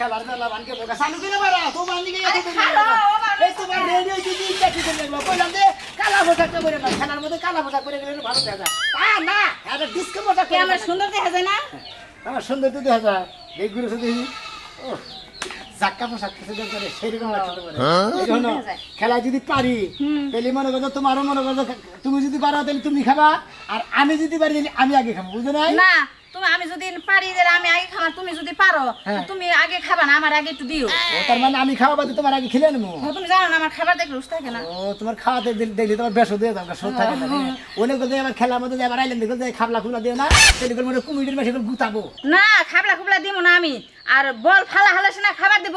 খেলার বেলা বানকে বোকা চালু করে মারা তোমার দিকে এত মানুষ এই তোমার রেডিও যদি দেখি করে দেখল কইলাম যে কালা পোশাকটা করে না খেলার মধ্যে কালা পোশাক করে গেলে ভালো দেখা যায়। তা না এটা ডিস্কো পোশাক কে করে আমার সুন্দর দেখা যায় না? আমার সুন্দর তো দেখা যায় এই ঘুরে শুধু ও জাক্কা পোশাক কিছু করে সেরকম লাগছে তোমার এই জন্য খেলা যদি পারি তাহলে মনে করো তোমারও মনে করো তুমি যদি পারো তাহলে তুমি খাবা আর আমি যদি পারি তাহলে আমি আগে খাব বুঝো নাই? না তুমি আমি যদি পারি যে আমি আগে খাবার তুমি যদি পারো হ্যাঁ। তুমি আগে খাবা না আমার আগে একটু দিও। ও তার মানে আমি খাওয়া বাদে তোমার আগে খেলে নেব? তুমি জানো না আমার খাবার দেখলে থাকে না। ও তোমার খাওয়াতে দেখলে তোমার বেশ দিয়ে দাও সব থাকে না। অনেক কথা আমার খেলার মধ্যে যাবার আইলেন দেখো যে খাবলা খুবলা দিও না তাহলে করে মনে কুমিটির মাসে গুতাবো। না খাবলা খুবলা দিব না আমি। আর বল ফালা হালাস না খাবার দিব।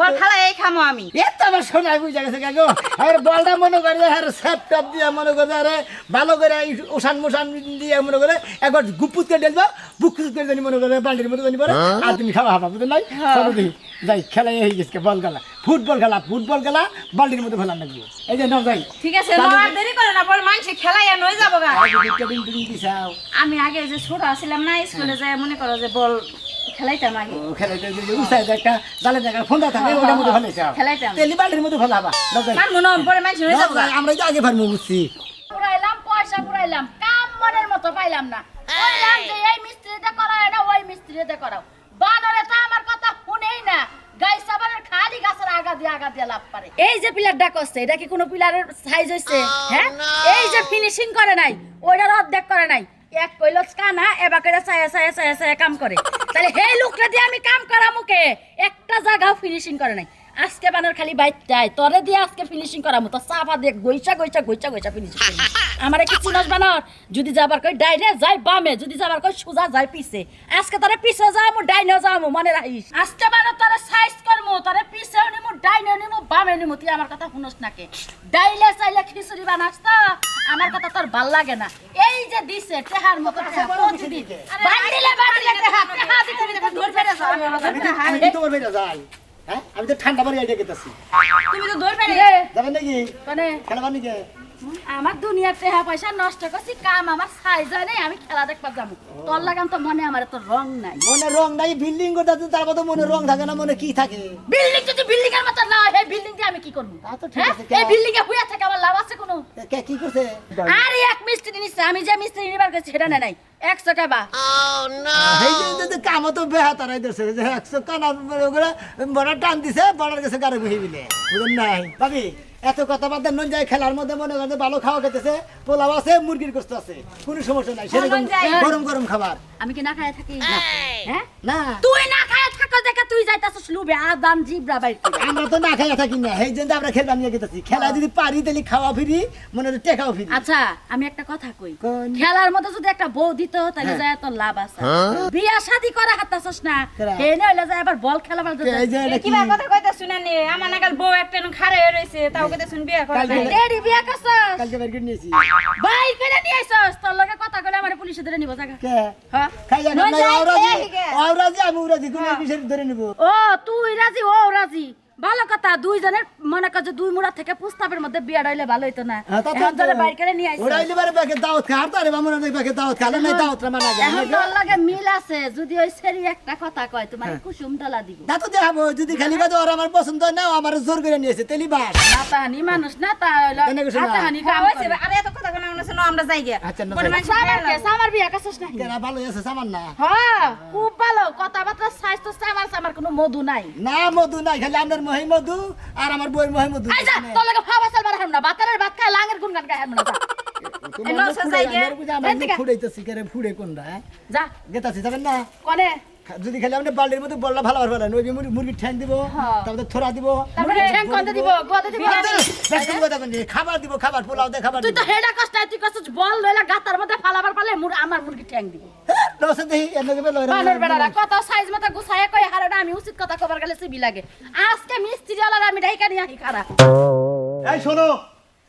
বল ফালা এই খামো আমি। এ তো আমার শোনাই বুঝে গেছে কাকু আর বলটা মনে করে আর সেপ টপ দিয়ে মনে করে আরে ভালো করে এই ওষান মোশান দিয়ে মনে করে একবার গুপুত করে ঢেলবো বুক করে জানি মনে করে বাল্টির মধ্যে জানি পরে। আর তুমি খাওয়া খাবা বুঝলেন নাই? চলো দেখি যাই খেলা হয়ে গেছে বল খেলা ফুটবল খেলা ফুটবল খেলা বাল্টির মধ্যে ফেলান লাগবে এই যে নাও যাই। ঠিক আছে নাও আর দেরি করে না বল মানুষে খেলাই আর নই যাব গা। আমি আগে যে ছোট ছিলাম না স্কুলে যায় মনে করো যে বল খেলাইতাম আগে। খেলাইতে যদি উসাই একটা জালে জায়গা ফোনটা থাকে ওটার মধ্যে ফেলাইছে খেলাইতাম। তেলি বাল্টির মধ্যে ফেলাবা নাও যাই। মনে হয় পরে মানুষ নই যাব আমরা তো আগে ফার্মু বুঝছি। পুরাইলাম পয়সা পুরাইলাম কাম মনের মতো পাইলাম না। যে মিস্ত্রিতে করায় না ওই মিস্ত্রিতে করাও। বানরে তো আমার কথা শুনেই না। গাই সাবানের খালি গাছের আগা দিয়ে আগা দিয়ে লাভ পারে এই যে পিলারটা করছে এটা কি কোনো পিলারের সাইজ হইছে? হ্যাঁ? এই যে ফিনিশিং করে নাই ওইটার অর্ধেক করে নাই। এক কইল কানা এবার করে ছায়া ছায়া ছায়া ছায়া কাম করে। তাহলে এই লোকটা দিয়ে আমি কাম করা মুখে একটা জায়গাও ফিনিশিং করে নাই। আজকে বানার খালি বাইকটাই তরে দিয়ে আজকে ফিনিশিং করামু তো চাপা দিয়ে গইচা গইচা গইচা গইচা ফিনিশিং আমারে কি চিনস বানর যদি যাবার কই ডাইনে যাই বামে যদি যাবার কই সোজা যাই পিছে আজকে তোরে পিছে যামু ডাইনে যামু মনে রাখিস আজকে বানর তোরে সাইজ করমু তোরে পিছে নিমু ডাইনে নিমু বামে নিমু তুই আমার কথা শুনস নাকে ডাইলে চাইলে খিচুড়ি বানাস তো আমার কথা তোর ভালো লাগে না এই যে দিছে টেহার মতো টেহা প্রতিদিন বান্ডিলে বান্ডিলে টেহা টেহা দিতে দিতে ধরে ফেলে যাও আমি কি তোমার বেটা যাই হ্যাঁ? আমি তো ঠান্ডা বাড়ি আইডিয়া গেতেছি। তুমি তো দৌড় পেরে যাবেন নাকি? মানে খেলাবার নাকি আমার দুনিয়ার টেহা পয়সা নষ্ট করছি কাম আমার সাইজ হয় নাই আমি খেলা দেখবা যাব। তোর লাগান তো মনে আমার তো রং নাই। মনে রং নাই বিল্ডিং করতে তো তার মতো মনে রং থাকে না মনে কি থাকে? বিল্ডিং যদি বিল্ডিং এর মতো না হয় বিল্ডিং দিয়ে আমি কি করব? তা তো ঠিক হ্যাঁ? আছে, এই বিল্ডিং এ হুইয়া থেকে আমার লাভ আছে কোনো? কে কি করছে? আরে এক মিস্ত্রি নিচ্ছে আমি যে মিস্ত্রি নিবার কাছে সেটা নেয় নাই। একশো টাকা। এই যে যে কাম তো দিছে যে একশো কানা ওগুলো বড় টান দিছে বড়ার কাছে গাড়ি বহি বিলে বুঝলেন নাই। ভাবি এত কথা বাদ দেন যায় খেলার মধ্যে মনে করেন ভালো খাওয়া খেতেছে পোলাও আছে মুরগির গোস্ত আছে কোনো সমস্যা নাই। সেরকম গরম গরম খাবার। আমি কি না খায় থাকি? হ্যাঁ? না। তুই না খায় থাকো দেখা তুই যাইতাছিস লুবে আদান জিবরা বাইর আমরা তো না খাইয়া থাকি না। এই জন্য আমরা খেলবা নিয়ে গেতেছি খেলা যদি পারি তাহলে খাওয়া ফিরি মনে হয় টেকাও ফিরি। আচ্ছা আমি একটা কথা কই। খেলার মধ্যে যদি একটা বউ দিত তাহলে যায় তোর লাভ আছে। বিয়া শাদি করা হাতাছস না। কেরা? হে নইলে যায় আবার বল খেলা এই কি? কথা কইতে শুনে নি? আমার নাগাল বউ একটা খাড়ে রইছে তাও কইতে শুন বিয়া করে। এডি বিয়া করছস? কালকে বের করে নিয়েছি। ভাই করে নিয়ে আইছস তোর লগে কথা কইলে আমার পুলিশে ধরে নিব জায়গা কে? হ্যাঁ খাইয়া। ওরাজি আমি ওরাজি কোনো বিষয় ধরে নিব। ও তুই রাজি ও রাজি। ভালো কথা দুইজনের মনে কর যে দুই মুড়া থেকে প্রস্তাবের মধ্যে বিয়া ডাইলে ভালো হইতো না। হ্যাঁ, এখন তোরে বাইর করে নিয়ে দাওয়াত খা আর তারে বামুন দাওয়াত না দাওয়াত রা মানা এখন তোর লগে মিল আছে যদি ওই সেরি একটা কথা কয় তোমার হ্যাঁ। কুসুম ডলা দিব। না তো দেখাবো যদি খালি বাদ ওর আমার পছন্দ না আমার জোর করে নিয়েছে তেলি বাস। নাতাহানি মানুষ না তা হইল কেনে হাতাহানি হ্যাঁ, কাম করে। আরে এত কথা কেন আমরা যাই গিয়া। আচ্ছা, না মানুষ সামার খাইয়া কে লাও। সামার বিয়া কাছস না কেনা ভালো আছে সামান না। হ্যাঁ খুব ভালো কথাবার্তা স্বাস্থ্য সামার সামার কোনো মধু নাই। না মধু নাই খালি মহি মধু আর আমার বইয়ের মহিমধু। মধু আই যা তোর লাগে ফাওয়া সাল বার না বাতারের বাত খায় লাঙ্গের গুন গান গায় না তোমার ফুড়াইতেছি কেরে ফুড়ে কোনটা হ্যাঁ? যা। গেতাছি যাবেন না? কোনে? যদি খেলে আপনি বাল্টির মধ্যে বললা ভালো ভালো ওই মুরগি মুরগি ঠ্যাং দিব হ্যাঁ। তারপরে থোড়া দিব। তারপরে ঠ্যাং কোনতে দিব গোদে দিব। বেশ করে কথা খাবার দিব খাবার পোলাও দে খাবার তুই তো হেডা কষ্ট তুই কষ্ট বল লইলা গাতার মধ্যে ফালাবার পালে মুর আমার মুরগি ঠ্যাং দিব। হ্যাঁ, এনে গেবে লয়রা বানর বেড়ারা কত সাইজ মতো গুছায় কই হারটা আমি উচিত কথা কবার গেলে সিবি লাগে। আজকে মিস্ত্রি আলাদা আমি ডাইকা নিয়ে আহি খারা এই শোনো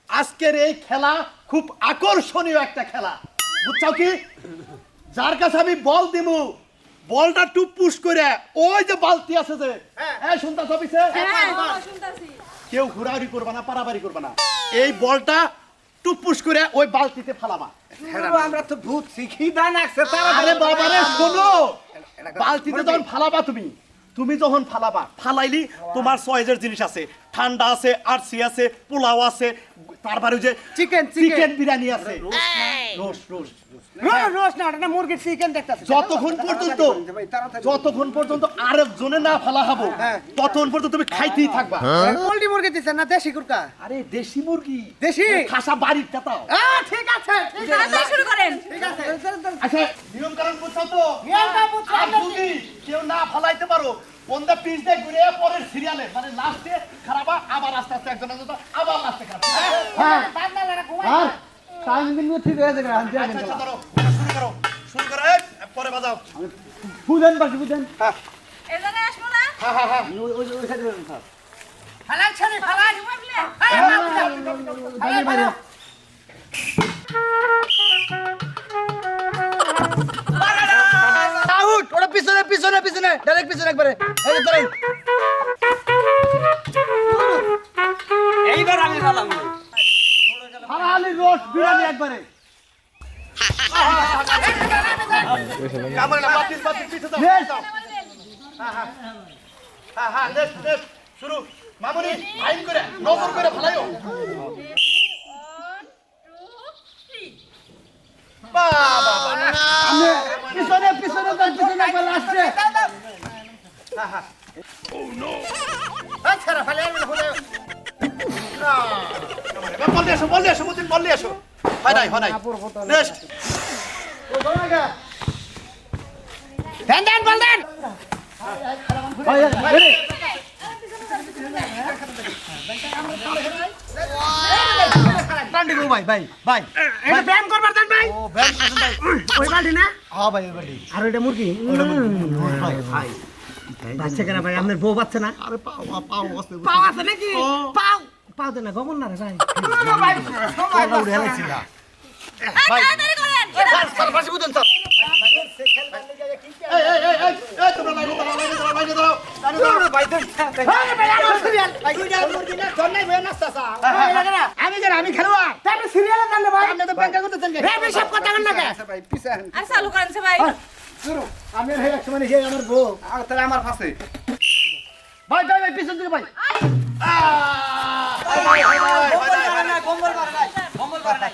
আজকের এই খেলা খুব আকর্ষণীয় একটা খেলা। বুঝছ কি? যার কাছে আমি বল দিব বলটা টুপ পুশ করে ওই যে বালতি আছে যে এই শুনতা ছবিছে কেউ ঘোরাঘুরি করবে না পারাবারি করবে না। এই বলটা টুপ পুশ করে ওই বালতিতে ফালাবা। আমরা তো ভূত শিখি দান আছে তারা আরে বাবা রে শোনো। বালতিতে যখন ফালাবা তুমি তুমি যখন ফালাবা ফালাইলি তোমার চয়েসের জিনিস আছে। ঠান্ডা আছে আরসি আছে পোলাও আছে তারপরে যে চিকেন চিকেন বিরিয়ানি আছে। রোস রোস রোজ না মুরগির চিকেন দেখতেছে। যতক্ষণ পর্যন্ত যতক্ষণ পর্যন্ত আরেকজনে না ফেলা হব ততক্ষণ পর্যন্ত তুমি খাইতেই থাকবা। পোল্ট্রি মুরগি দিচ্ছেন না দেশি কুরকা? আরে দেশি মুরগি। দেশি? খাসা বাড়ির ঠিক আছে তাড়াতাড়ি শুরু করেন। ঠিক আছে। আচ্ছা নিয়ম কারণ বুঝছ তো? নিয়মটা বুঝছি, আর যদি কেউ না ফলাইতে পারো বন্ধা পিস দিয়ে ঘুরে পরের সিরিয়ালে মানে লাস্টে খারাপ আবার আস্তে আস্তে একজন একজন আবার লাস্টে খারাপ হ্যাঁ আর টাইম দিন ঠিক হয়ে যাবে আচ্ছা আচ্ছা ধরো শুরু করো শুরু করো পরে বাজাও বুঝেন বাকি বুঝেন এই জায়গায় আসব না হ্যাঁ হ্যাঁ হ্যাঁ ওই ওই ওই সাইডে স্যার ফালাই ছেড়ে ফালাই ঘুমাইলে বাইরে পিছনে পিছনে ডাইরেক্ট পিছনে একবারে। এই ধরেন এইবার আমি বললাম হারালি রোড বিরিয়ানি একবারে। কামড়ে না বাতিল বাতিল পিছে দাও Yes. দাও। নেক্সট নেক্সট শুরু। মামুনি আইন করে নজর করে ফেলাইও বাবা আপনি পিছনে পিছনে দেন পিছনে একবার লাস্টে বল দিয়ে আসো বল দিয়ে আসো মুদিন বল দিয়ে আসো হয় নাই হয় নাই নেক্সট দেন দেন বল দেন বান্ডি গো ভাই ভাই ভাই। এটা ব্যায়াম করবার দেন ভাই। ও ব্যায়াম করছেন ভাই। ওই বান্ডি না। হ্যাঁ ভাই ওই বান্ডি আর ওইটা মুরগি। ওইটা মুরগি। ভাই ভাই। বাচ্চা কেনা ভাই আপনার বউ বাচ্চা না? আরে পাও পাও আছে। পাও আছে নাকি? পাও। পাও দেন না গমন না রে ভাই ভাই ভাই। ভাই। দেন আমি জানি আমি খেলোয়াড় তাহলে সিরিয়ালে জানলে ভাই আপনি তো ব্যাংকা করতেছেন কে রে সব কথা বল না কে আর চালু করেন ভাই আমি হে এক সময় হে আমার বউ তাহলে আমার পাশে ভাই ভাই ভাই পিছন থেকে ভাই কম্বল করে নাই কম্বল করে নাই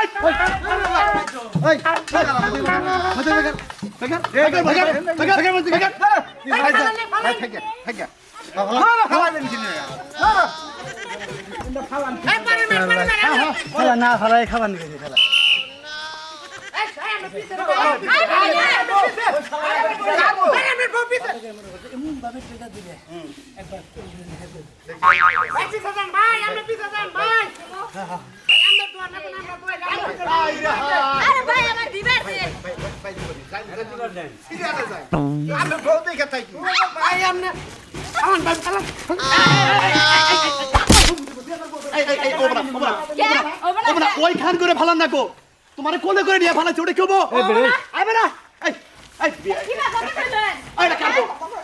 এই এই এই এই খেলা না খেলাই খাবার নিয়ে খেলা আরে ভাই আমার দিবার দিন এই এই এই ওবরা ওবরা কে? ও বলে ওবরা ওই খান করে ফালান না কো তোমারে কোলে করে নিয়ে ফালাচ্ছে ওটা কেউ আইবে না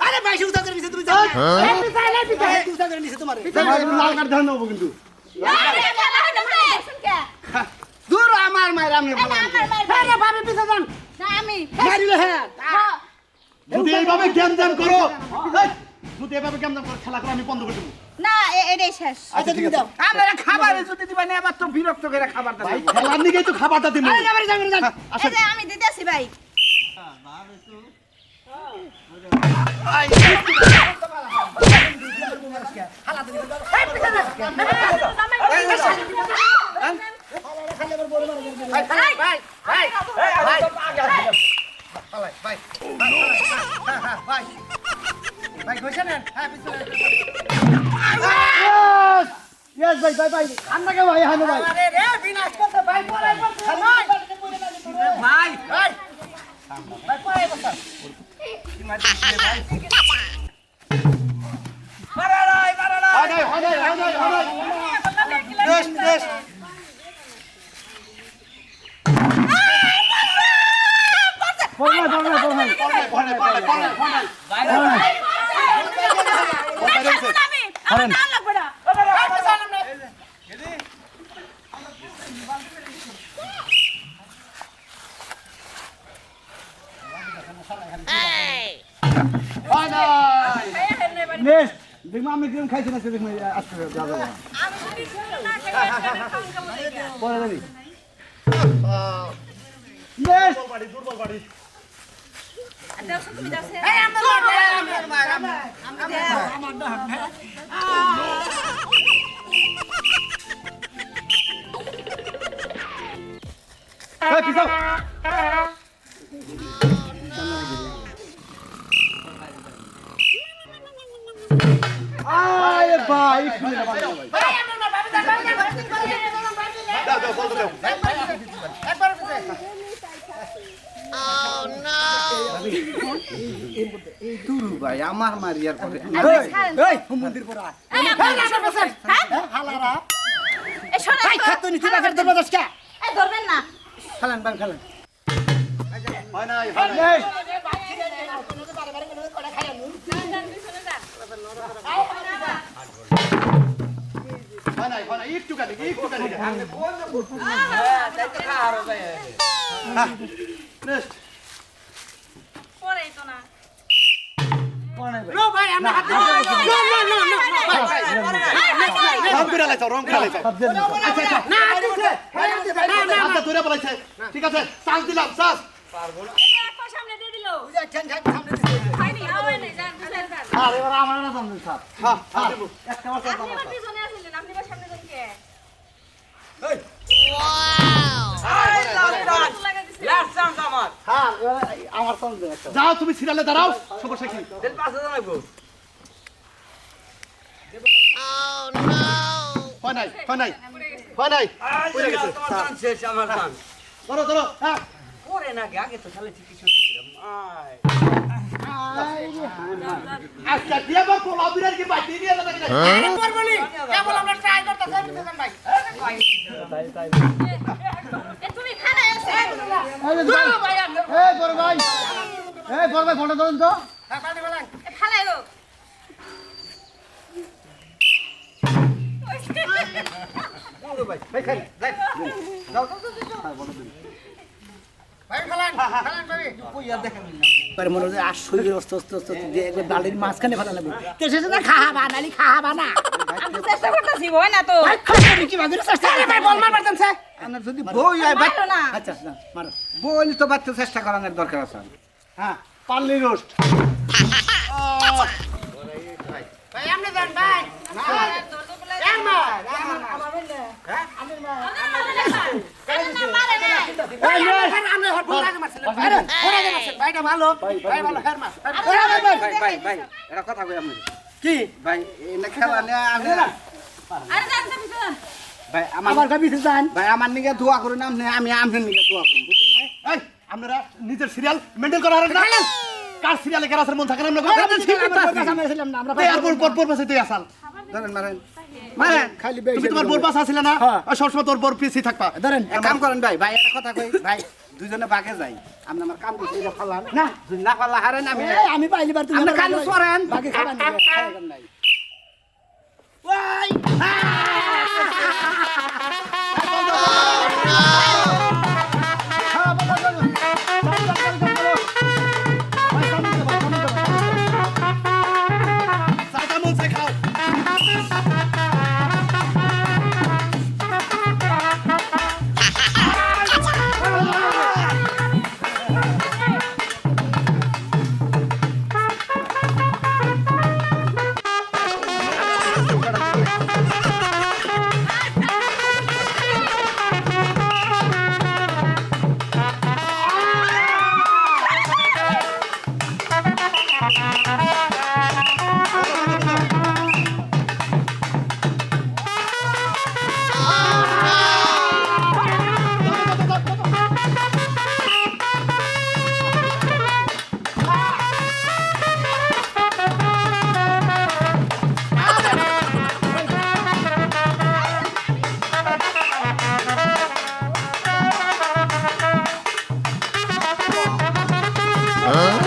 আরে ভাই তুমি নিছে তোমারে। লাল কার্ড ধান নেব কিন্তু। দূর আমার মায়ের আমি না আমার ভাই। ভাবি পিছে যান আমি মারিলে হ্যাঁ হ্যাঁ। যদি এইভাবে জ্ঞান জ্ঞান করো যদি এইভাবে জ্ঞান জ্ঞান করো খেলা করে আমি বন্ধ করে দেবো না এটাই শেষ আচ্ছা। তুমি দাও আপনারা খাবার যদি দিবেন এবার তো বিরক্ত করে খাবার দেন ভাই খেলার দিকেই তো খাবারটা দিব আরে যাবেন যাবেন যান আমি দিতেছি ভাই ইয়েস ভাই ভাই ভাই আপনাকে ভাই হানো ভাই ভাই বাড়াড়াই নাই নেক্সট দেখব আমি ক্রিম খাইছি না দেখব পরে দুর্বল বাড়ি। আরে ভাই শুনে ভাই দাও দাও বল দাও তুরু ভাই আমার মারিয়ার পরে মন্দির পড়া হালারা নি ধরবেন না খেলেন বান খেলেন হয় নাই হয় নাই নেক্সট হয় নাই হয় নাই একটু কাটি একটু কাটি নেক্সট পরেই তো না ঠিক আছে চান্স দিলাম চান্স সামনে দিয়ে দিল হয় যান বুঝলেন যান আর আমার না জানেন স্যার। হ্যাঁ হ্যাঁ। একটা মাত্র আপনি এবার পিছনে আসলেন আপনি এবার সামনে যান কে লাগা দিছে লাস্ট চান্স আমার হ্যাঁ এবার আমার সঙ্গে একটা যাও তুমি সিরিয়ালে দাঁড়াও সমস্যা কি হয় নাই হয় নাই হয় নাই। শেষ আমার ধরো ধরো হ্যাঁ। পরে নাকি? আগে তো তাহলে শুনছিলাম আচ্ছা দিয়ে বা পোলাও বিরার কি বাইতে নিয়ে এলো নাকি এ তুমি খানা আছে এই বড় ভাই এই বড় ভাই ফোনটা ধরুন তো এ ফালাই গো এবার মনে হচ্ছে আর শরীর অস্ত অস্ত অস্ত দিয়ে একবার বালির মাঝখানে ফেলা লাগবে। তো শেষে তো খাওয়াবা নালি খাওয়াবা না আমি চেষ্টা করতেছি হয় না তো। ভাই কি বাজে চেষ্টা করে ভাই বল মার পারতেন স্যার আপনার যদি বই হয় মারো না। আচ্ছা না মারো। বই তো বাড়তে চেষ্টা করানোর দরকার আছে। হ্যাঁ রোস্ট। ভাই ভাই। এটা কথা কই আপনি কি ভাই খেলা ভাই আমার কাছে যান ভাই আমার নিকে দোয়া করুন আপনি আমি আপনার নিকে দোয়া করুন বুঝলেন? এই আপনারা নিজের সিরিয়াল মেনটেন করা হারেন না কার সিরিয়ালে কেরাসের মন থাকে না আমরা আমরা এই আর পর পর পর পাশে তুই আসাল ধরেন মারেন খালি তুমি তোমার বোর পাশে আসলে না? হ্যাঁ। আর সবসময় তোর বোর পিছিয়ে থাকবা। ধরেন এক কাম করেন ভাই ভাই একটা কথা কই ভাই দুজনে বাগে যাই। আপনি আমার কাম করতে এটা ফালান না? যদি না ফালা হারেন আমি। আমি পাইলি বার তুমি সরেন বাকি খাবার নিবে। নাই হ্যাঁ, Huh?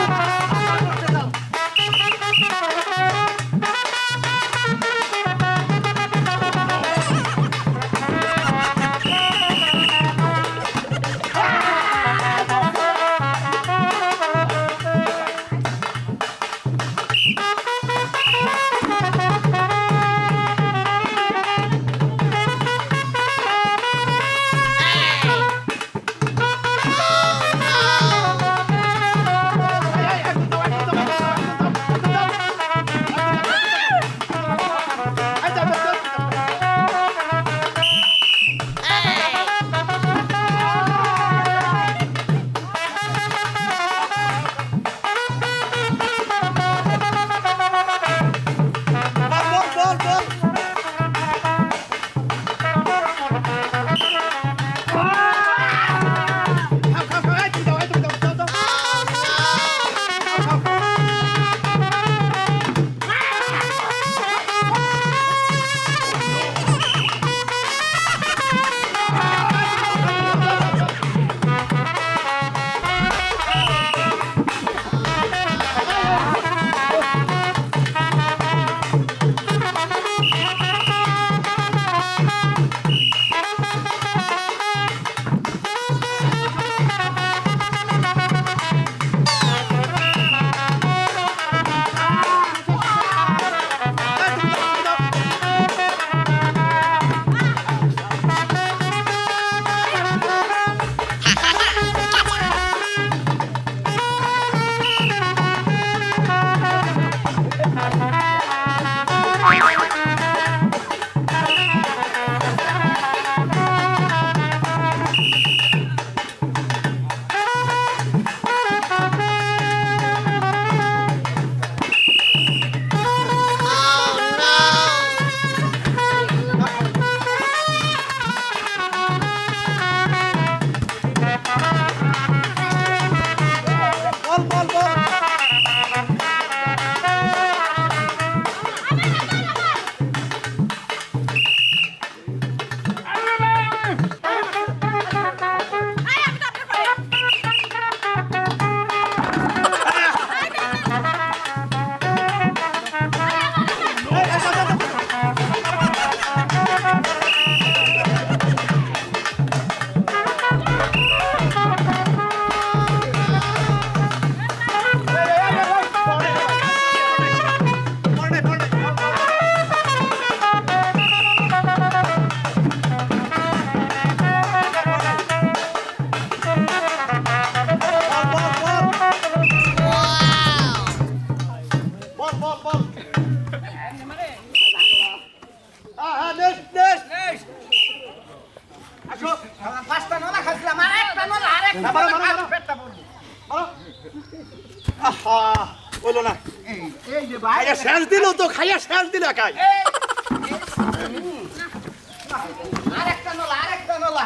নলা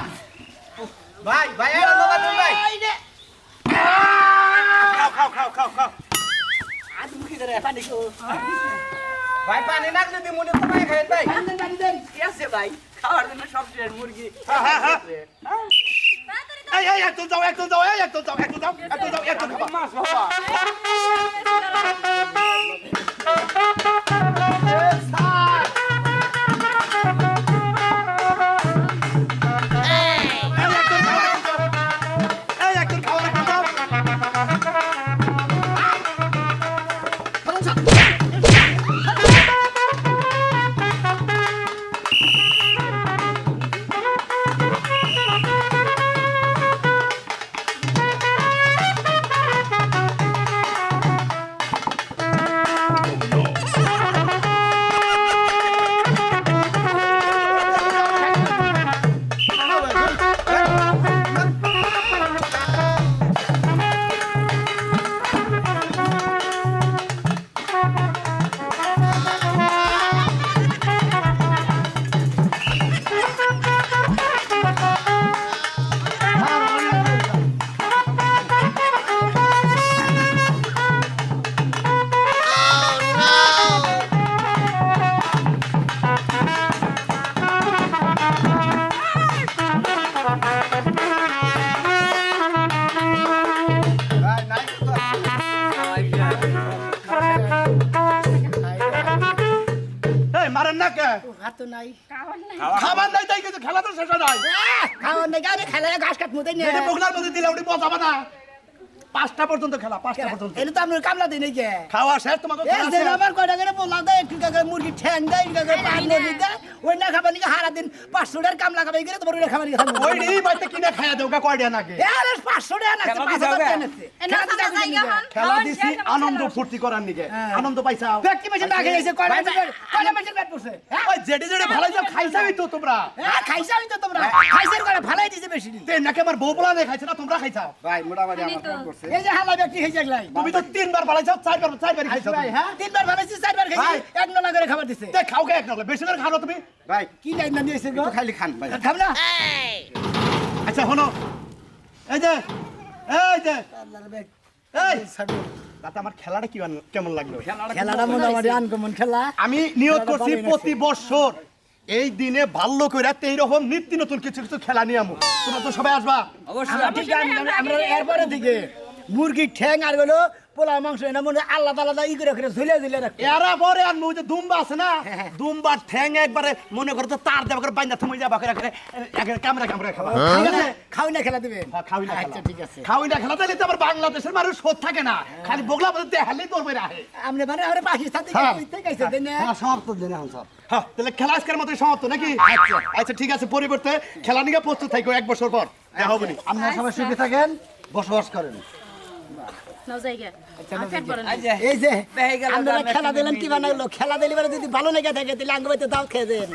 ভাই ভাই দিন খাও খাও খাও খাও খাও পানি ভাই পানি না যদি মনে তো ভাই খাই ভাই কি আছে ভাই খাওয়ার জন্য সব শেষ মুরগি হ্যাঁ, হ্যাঁ, হ্যাঁ। এই এই একদম যাও একদম যাও এই একদম যাও একদম যাও একদম যাও একদম খাবা মাছ বাবা নাই। নাই। খাবার নাই। তাই কিন্তু খেলা তো শেষ হয় নাই। খাওয়ার নাই আরে খেলা ঘাস কাটমুতে মতো এটা বগলার মধ্যে দিলে উনি বসাবা না। পাঁচটা পর্যন্ত খেলা পাঁচটা পর্যন্ত। এটা তো আপনার কামলা দিই নাকি খাওয়া শেষ তোমাকে শেষ। কয়টা করে পোলা দেয় একটু করে মুরগি ঠ্যাং দেয় একটু করে পান নদী দেয় ওই না খাবার নিকে হারা দিন পাঁচশো টাকার কামলা খাবে গেলে তোমার ওই খাবার নিকে ওই রে বাইতে কিনে খাইয়া দেও গা কয়টা নাকি আরে পাঁচশো টাকা না খেলা পাঁচ দিতে হাজার হবে? টাকা নাকি? খেলা দিছি আনন্দ ফুর্তি করার নিকে আনন্দ পাইছাও? ব্যক্তি মেশিন না খেয়েছে কয়টা মেশিন কয়টা মেশিন ব্যাট করছে হ্যাঁ? ওই জেডি জেডি ভালো যাও খাইছাই তো তোমরা। হ্যাঁ খাইছে আমি তো তোমরা। খাইছে করে ভালাই দিছে বেশি তে নাকি আমার বউ বলা নেই খাইছে না তোমরা খাইছাও? ভাই মোটামুটি আমার তো। এই যে হালা ব্যক্তি তুমি তো তিনবার ভালাইছাও চারবার চারবার খাইছো ভাই হ্যাঁ তিনবার ভালাইছি চারবার খাইছি এক নলা করে খাবার দিছে। তে খাও কে এক নলে? বেশি করে খাও তুমি। ভাই কি লাইন না দিয়েছে গো? একটু খান ভাই। খাব না? আচ্ছা শোনো। এই যে এই যে। এই। তাতে আমার খেলাটা কি কেমন লাগল? খেলাটা মোটামুটি আনকমন খেলা। আমি নিয়োগ করছি প্রতি বছর এই দিনে ভাল্য করে এইরকম নিত্য নতুন কিছু কিছু খেলা নিয়ে আমো। তোমরা তো সবাই আসবা। আছে আমরা- এরপরে থেকে মুরগির ঠ্যাং আর গেলো পোলা মাংস এনে মনে হয় আলাদা আলাদা ই করে করে ঝুলে ঝুলে রাখতে এরা পরে আর যে দুম্বা আছে না দুম্বার ঠ্যাং একবারে মনে করো তো তার দেবা করে বাইন্দা তুমি যাবা করে করে একেবারে ক্যামেরা ক্যামেরা খাবা ঠিক খাওয়াই না খেলা দিবেন? হ্যাঁ, খাওয়াই না আচ্ছা খেলা। ঠিক আছে। খাওয়াই না খেলা তাহলে তো আবার বাংলাদেশের মানুষ শোধ থাকে না। খালি বগলা বলতে দেখালেই তোর বেড়ে আহে। আপনি মানে আমরা পাকিস্তান থেকে হ্যাঁ। কইতে গেছে তাই না? সমাপ্ত দিন এখন সব। হ্যাঁ তাহলে খেলা আজকের মতো সমাপ্ত নাকি? আচ্ছা। আচ্ছা ঠিক আছে পরিবর্তে খেলা নিয়ে প্রস্তুত থাকো এক বছর পর। দেখা হবে নি। আপনারা সবাই সুখী থাকেন বসবাস করেন নাও জায়গা আর ফেট পড়ে না এই যে আপনারা খেলা দিলেন কি বানাইলো? খেলা দিলে যদি ভালো লেগে থাকে তাহলে আঙ্গুবাইতে দাও খেয়ে দেন।